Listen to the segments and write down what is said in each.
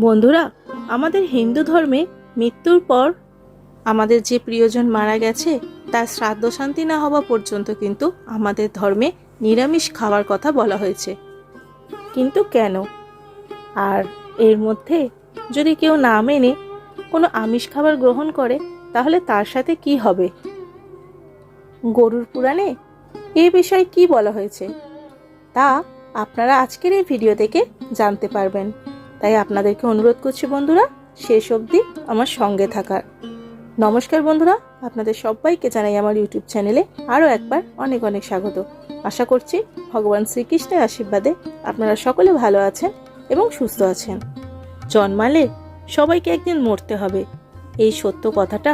বন্ধুরা, আমাদের হিন্দু ধর্মে মৃত্যুর পর আমাদের যে প্রিয়জন মারা গেছে, তার শ্রাদ্ধ শান্তি না হওয়া পর্যন্ত কিন্তু আমাদের ধর্মে নিরামিষ খাওয়ার কথা বলা হয়েছে। কিন্তু কেন? আর এর মধ্যে যদি কেউ না মেনে কোনো আমিষ খাবার গ্রহণ করে, তাহলে তার সাথে কি হবে? গরুর পুরাণে এ বিষয়ে কি বলা হয়েছে? তা আপনারা আজকের এই ভিডিও থেকে জানতে পারবেন। তাই আপনাদেরকে অনুরোধ করছি বন্ধুরা, শেষ অবধি আমার সঙ্গে থাকার। নমস্কার বন্ধুরা, আপনাদের সবাইকে জানাই আমার ইউটিউব চ্যানেলে আরও একবার অনেক অনেক স্বাগত। আশা করছি ভগবান শ্রীকৃষ্ণের আশীর্বাদে আপনারা সকলে ভালো আছেন এবং সুস্থ আছেন। জন্মালে সবাইকে একদিন মরতে হবে, এই সত্য কথাটা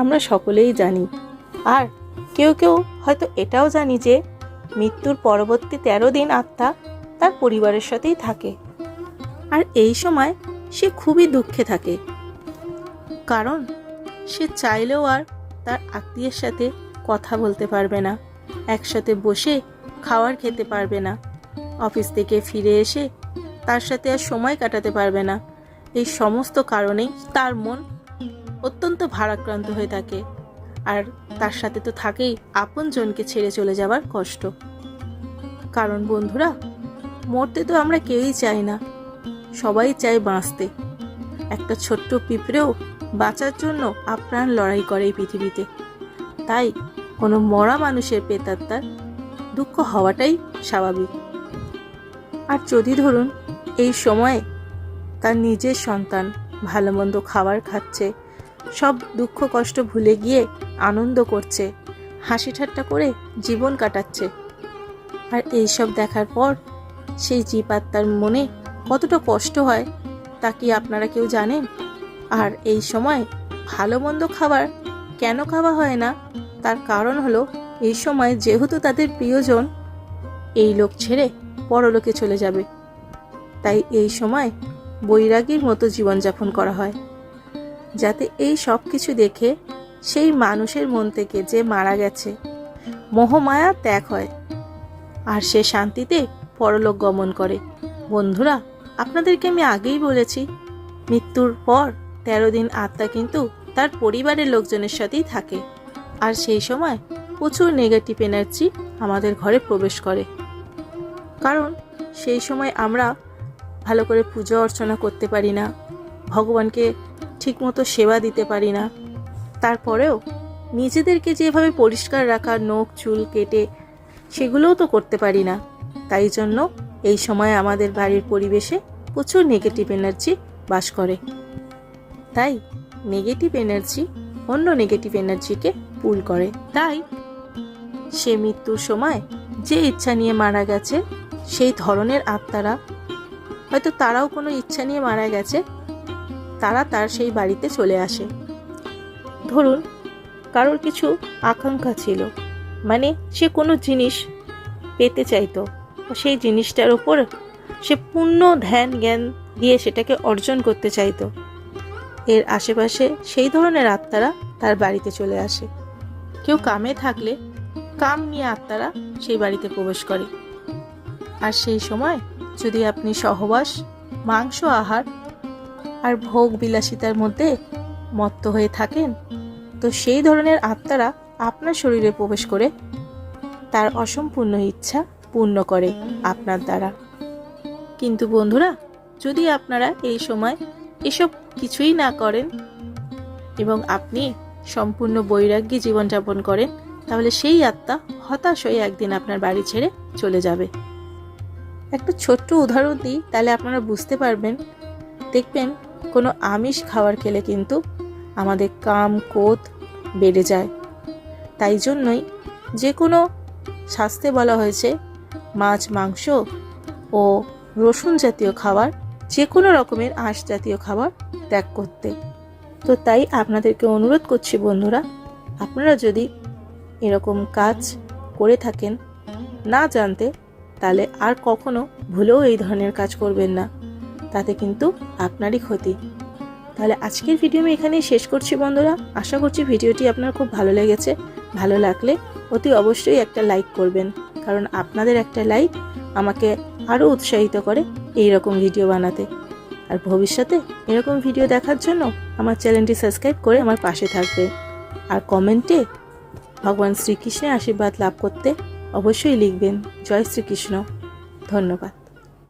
আমরা সকলেই জানি। আর কেউ কেউ হয়তো এটাও জানি যে, মৃত্যুর পরবর্তী তেরো দিন আত্মা তার পরিবারের সাথেই থাকে। আর এই সময় সে খুবই দুঃখে থাকে। কারণ সে চাইলেও আর তার আত্মীয়ের সাথে কথা বলতে পারবে না, একসাথে বসে খাওয়ার খেতে পারবে না, অফিস থেকে ফিরে এসে তার সাথে আর সময় কাটাতে পারবে না। এই সমস্ত কারণেই তার মন অত্যন্ত ভারাক্রান্ত হয়ে থাকে আর তার সাথে তো থাকেই আপনজনকে ছেড়ে চলে যাওয়ার কষ্ট। কারণ বন্ধুরা, মরতে তো আমরা কেউই চাই না। সবাই চায় বাঁচতে। একটা ছোট্ট পিঁপড়েও বাঁচার জন্য আপ্রাণ লড়াই করে এই পৃথিবীতে। তাই কোনো মরা মানুষের পেতাত্মার দুঃখ হওয়াটাই স্বাভাবিক। আর যদি ধরুন, এই সময়ে তার নিজের সন্তান ভালো মন্দ খাবার খাচ্ছে, সব দুঃখ কষ্ট ভুলে গিয়ে আনন্দ করছে, হাসি ঠাট্টা করে জীবন কাটাচ্ছে, আর এইসব দেখার পর সেই জীবাত্মার মনে কতটা কষ্ট হয় তা কি আপনারা কেউ জানেন? আর এই সময় ভালো মন্দ খাবার কেন খাওয়া হয় না? তার কারণ হলো এই সময় যেহেতু তাদের প্রিয়জন, এই লোক ছেড়ে পরলোকে চলে যাবে। তাই এই সময় বৈরাগীর মতো জীবনযাপন করা হয়। যাতে এই সব কিছু দেখে সেই মানুষের মন থেকে যে মারা গেছে, মোহমায়া ত্যাগ হয়। আর সে শান্তিতে পরলোক গমন করে। বন্ধুরা আপনাদেরকে আমি আগেই বলেছি, মৃত্যুর পর তেরো দিন আত্মা কিন্তু তার পরিবারের লোকজনের সাথেই থাকে। আর সেই সময় প্রচুর নেগেটিভ এনার্জি আমাদের ঘরে প্রবেশ করে। কারণ সেই সময় আমরা ভালো করে পুজো অর্চনা করতে পারি না, ভগবানকে ঠিকমতো সেবা দিতে পারি না। তারপরেও নিজেদেরকে যেভাবে পরিষ্কার রাখা, নখ, চুল কেটে সেগুলোও তো করতে পারি না। তাই জন্য এই সময় আমাদের বাড়ির পরিবেশে প্রচুর নেগেটিভ এনার্জি বাস করে। তাই নেগেটিভ এনার্জি অন্য নেগেটিভ এনার্জিকে পুল করে। তাই সে মৃত্যুর সময় যে ইচ্ছা নিয়ে মারা গেছে, সেই ধরনের আত্মারা, হয়তো তারাও কোনো ইচ্ছা নিয়ে মারা গেছে, তারা তার সেই বাড়িতে চলে আসে। ধরুন, কারোর কিছু আকাঙ্ক্ষা ছিল মানে সে কোনো জিনিস পেতে চাইতো সেই জিনিসটার ওপর সে পূর্ণ ধ্যান জ্ঞান দিয়ে সেটাকে অর্জন করতে চাইতো। এর আশেপাশে সেই ধরনের আত্মারা তার বাড়িতে চলে আসে। কেউ কামে থাকলে কাম নিয়ে আত্মারা সেই বাড়িতে প্রবেশ করে। আর সেই সময় যদি আপনি সহবাস, মাংস আহার আর ভোগ বিলাসিতার মধ্যে মত্ত হয়ে থাকেন, তো সেই ধরনের আত্মারা আপনার শরীরে প্রবেশ করে তার অসম্পূর্ণ ইচ্ছা পূর্ণ করে আপনার দ্বারা। কিন্তু বন্ধুরা, যদি আপনারা এই সময় এসব কিছুই না করেন এবং আপনি সম্পূর্ণ বৈরাগ্যী জীবনযাপন করেন, তাহলে সেই আত্মা হতাশ হয়ে একদিন আপনার বাড়ি ছেড়ে চলে যাবে। একটা ছোট্ট উদাহরণ দিই, তাহলে আপনারা বুঝতে পারবেন। দেখবেন, কোনো আমিষ খাবার খেলে কিন্তু আমাদের কাম কোত বেড়ে যায়। তাই জন্যই যে কোনো শাস্তে বলা হয়েছে মাছ, মাংস ও রসুন জাতীয় খাবার যে কোনো রকমের আঁশ জাতীয় খাবার ত্যাগ করতে। তো তাই আপনাদেরকে অনুরোধ করছি বন্ধুরা, আপনারা যদি এরকম কাজ করে থাকেন না জানতে, তাহলে আর কখনো ভুলেও এই ধরনের কাজ করবেন না। তাতে কিন্তু আপনারই ক্ষতি। তাহলে আজকের ভিডিও আমি এখানেই শেষ করছি বন্ধুরা। আশা করছি ভিডিওটি আপনার খুব ভালো লেগেছে। ভালো লাগলে অতি অবশ্যই একটা লাইক করবেন। কারণ আপনাদের একটা লাইক আমাকে আরও উৎসাহিত করে এই রকম ভিডিও বানাতে। আর ভবিষ্যতে এরকম ভিডিও দেখার জন্য আমার চ্যানেলটি সাবস্ক্রাইব করে আমার পাশে থাকবে। আর কমেন্টে ভগবান শ্রীকৃষ্ণের আশীর্বাদ লাভ করতে অবশ্যই লিখবেন। জয় শ্রীকৃষ্ণ। ধন্যবাদ।